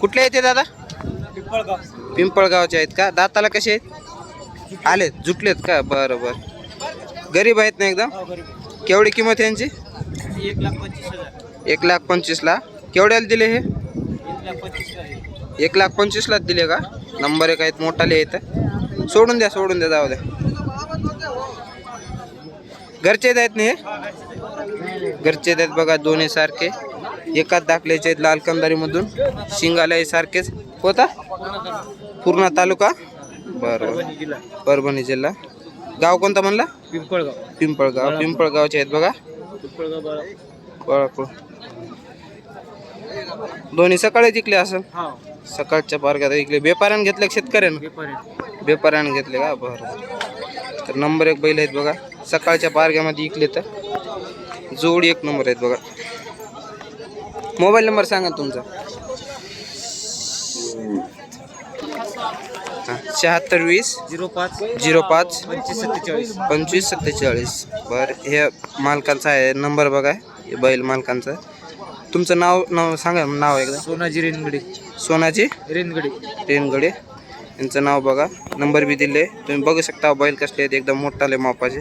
कुठले येते दादा? पिंपळगाव. पिंपळगावचे आहेत का? दाताला कसे आहेत? आलेत जुटलेत का? बरं बरं गरीब आहेत ना एकदम? हो केवढी किंमत यांची? एक लाख पंचवीस हजार. एक लाख पंचवीसला केवढ्याला दिले हे? एक लाख एक पंचवीसलाच दिले का? नंबर एक आहेत मोठाले आहेत. सोडून द्या सोडून द्या जाऊ द्या. घरचेच आहेत ना हे? घरचे आहेत बघा दोन्ही सारखे. एकाच दाखल्याचे आहेत लाल कंदारीमधून शिंगाला सारखेच. होता पूर्णा तालुका? बर. परभणी जिल्हा. गाव कोणता म्हणला? पिंपळगाव. पिंपळगाव पिंपळगावचे आहेत बघा. पिंपळगाव बळापूर. दोन्ही सकाळी जिंकले असं सकाळच्या पारख्यात इकले बेपाऱ्यानं घेतले शेतकऱ्यानं? बेपाऱ्यानं घेतले का? बरं. तर नंबर एक बैल आहेत बघा. सकाळच्या पारख्यामध्ये इकले तर. जोडी एक नंबर आहेत बघा. मोबाईल नंबर सांगा तुमचा. शहात्तर वीस. झिरो पाच. झिरो पाच. पंचवीस सत्तेचाळीस. पंचवीस सत्तेचाळीस. बरं हे मालकांचा आहे नंबर बघा हे बैल मालकांचा. तुमचं नाव नाव सांगा नाव एकदा. सोनाजी रेनगडे. सोनाची रेनगडे. रेनगडे. यांचं नाव बघा. नंबर बी दिले. तुम्ही बघू शकता बैल कसले आहेत एकदम मोठाले मापाचे.